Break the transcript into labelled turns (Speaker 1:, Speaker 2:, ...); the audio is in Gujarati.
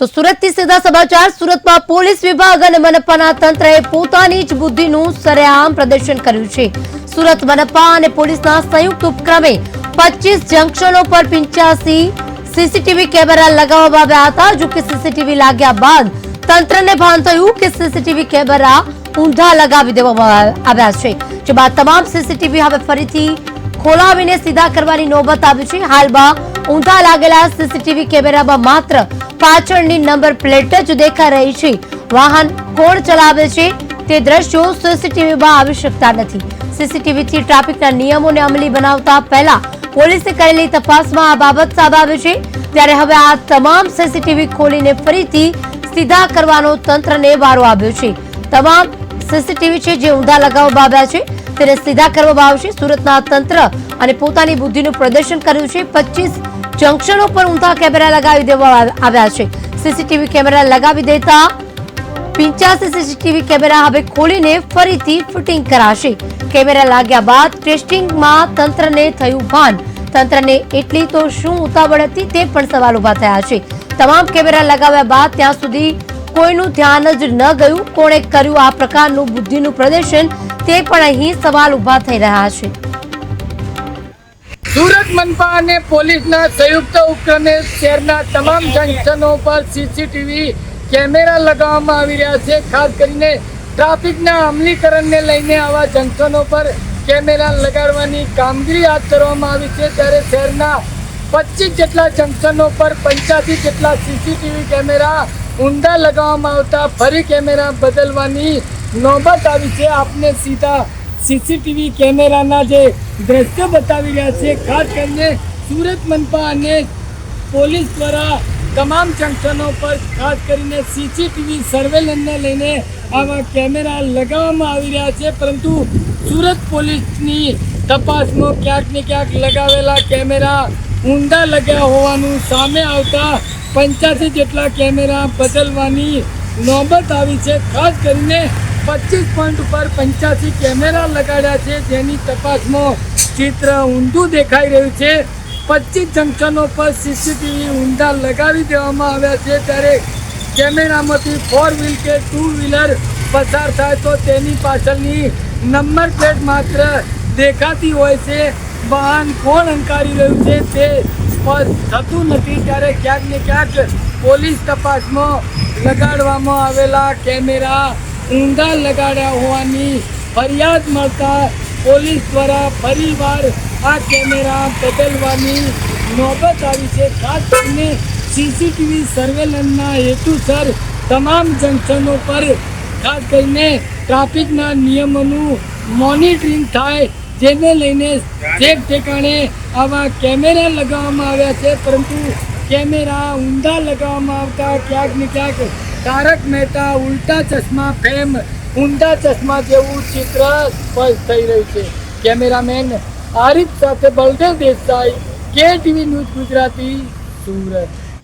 Speaker 1: તો સુરતથી સીધા સમાચાર, સુરતમાં પોલીસ વિભાગ અને મનપાના તંત્રએ પોતાની જ બુદ્ધિનું સરેઆમ પ્રદર્શન કર્યું છે. સુરત મનપા અને પોલીસના સંયુક્ત ઉપક્રમે પચીસ જંકશનો પર પિંચાસી સીસીટીવી કેમેરા લગાવવામાં આવ્યા હતા, જો કે સીસીટીવી લાગ્યા બાદ તંત્રને ભાન થયું કે સીસીટીવી કેમેરા ઊંધા લગાવી દેવામાં આવ્યા છે. જે બાદ તમામ સીસીટીવી હવે ફરીથી ખોલાવીને સીધા કરવાની નોબત આવી છે. હાલમાં ઊંધા લાગેલા સીસીટીવી કેમેરામાં માત્ર પાછળની નંબર પ્લેટ જ દેખાઈ રહી છે. વાહન કોણ ચલાવે છે તે દ્રશ્યો સીસીટીવીમાં આવી શકતા નથી. સીસીટીવીથી ટ્રાફિકના નિયમોને અમલી બનાવતા પહેલા પોલીસે કરેલી તપાસમાં આ બાબત સામે આવી છે. ત્યારે હવે આ તમામ સીસીટીવી ખોલીને ફરીથી સીધા કરવાનો તંત્રને વારો આવ્યો છે. તમામ સીસીટીવી છે જે ઊંધા લગાવવામાં આવ્યા છે. તેને સીધા કરવામાં આવશે. સુરતના તંત્ર અને પોતાની બુદ્ધિનું પ્રદર્શન કર્યું છે. પચીસ જંકશનો પર ઊંધા કેમેરા લગાવી દેવામાં આવ્યા છે. સીસીટીવી કેમેરા લગાવી દેતા પિંચાસી સીસીટીવી કેમેરા હવે ખોલીને ફરીથી ફિટિંગ કરાશે. કેમેરા લાગ્યા બાદ ટેસ્ટિંગમાં તંત્રને થયું ભાન. તંત્રને એટલી તો શું ઉતાવળ હતી તે પણ સવાલ ઊભા થયા છે. તમામ કેમેરા લગાવ્યા બાદ ત્યાં સુધી કોઈનું ધ્યાન જ ન ગયું. કોણે કર્યું આ પ્રકારનું બુદ્ધિનું પ્રદર્શન? તે પણ અહીં સવાલ ઊભા થઈ રહ્યા છે.
Speaker 2: સુરત મનપા અને પોલીસના સંયુક્ત ઉપક્રમે શહેરના તમામ જંકશનો પર સીસીટીવી કેમેરા લગાવવામાં આવી રહ્યા છે. ખાસ કરીને ટ્રાફિકના અમલીકરણને લઈને આવા જંકશનો પર કેમેરા લગાડવાની કામગીરી હાથ ધરવામાં આવી છે. ત્યારે શહેરના પચીસ જેટલા જંકશનો પર પંચ્યાસી જેટલા સીસીટીવી કેમેરા ઊંડા લગાવવામાં આવતા, ફરી કેમેરા બદલવાની નોબત આવી છે. આપને સીધા સીસીટીવી કેમેરાના જે દ્રશ્યો બતાવી રહ્યા છે, ખાસ કરીને સુરત મનપા અને પોલીસ દ્વારા તમામ જંકશનો પર ખાસ કરીને સીસીટીવી સર્વેલન્સને લઈને આવા કેમેરા લગાવવામાં આવી રહ્યા છે. પરંતુ સુરત પોલીસની તપાસમાં ક્યાંક ને ક્યાંક લગાવેલા કેમેરા ઊંધા લગ્યા હોવાનું સામે આવતા પંચ્યાસી જેટલા કેમેરા બદલવાની નોબત આવી છે. ખાસ કરીને પચીસ પોઈન્ટ ઉપર પંચ્યાસી કેમેરા લગાડ્યા છે જેની તપાસમાં ચિત્ર ઊંધું દેખાઈ રહ્યું છે. પચીસ જંકશનો પર સીસીટીવી ઊંધા લગાવી દેવામાં આવ્યા છે. ત્યારે કેમેરામાંથી ફોર વ્હીલ કે ટુ વ્હીલર પસાર થાય તો તેની પાછળની નંબર પ્લેટ માત્ર દેખાતી હોય છે. વાહન કોણ અંકારી રહ્યું છે તે સ્પષ્ટ થતું નથી. ત્યારે ક્યાંક ને ક્યાંક પોલીસ તપાસમાં લગાડવામાં આવેલા કેમેરા ઊંધા લગાડ્યા હોવાની ફરિયાદ મળતા પોલીસ દ્વારા ફરીવાર આ કેમેરા બદલવાની નોબત આવી છે. ખાસ કરીને સીસીટીવી સર્વેલન્સના હેતુસર તમામ જંકશનો પર ખાસ કરીને ટ્રાફિકના નિયમોનું મોનિટરિંગ થાય જેને લઈને ઠેક ઠેકાણે આવા કેમેરા લગાવવામાં આવ્યા છે, પરંતુ કેમેરા ઊંધા લગાવવામાં આવતા ક્યાંક ને ક્યાંક તારક મહેતા ઉલ્ટા ચશ્મા ફેમ ઊંધા ચશ્મા જેવું ચિત્ર સ્પષ્ટ થઈ રહ્યું છે. કેમેરામેન આરિફ સાથે બલદેવ દેસાઈ કે ટીવી ન્યૂઝ ગુજરાતી, સુરત.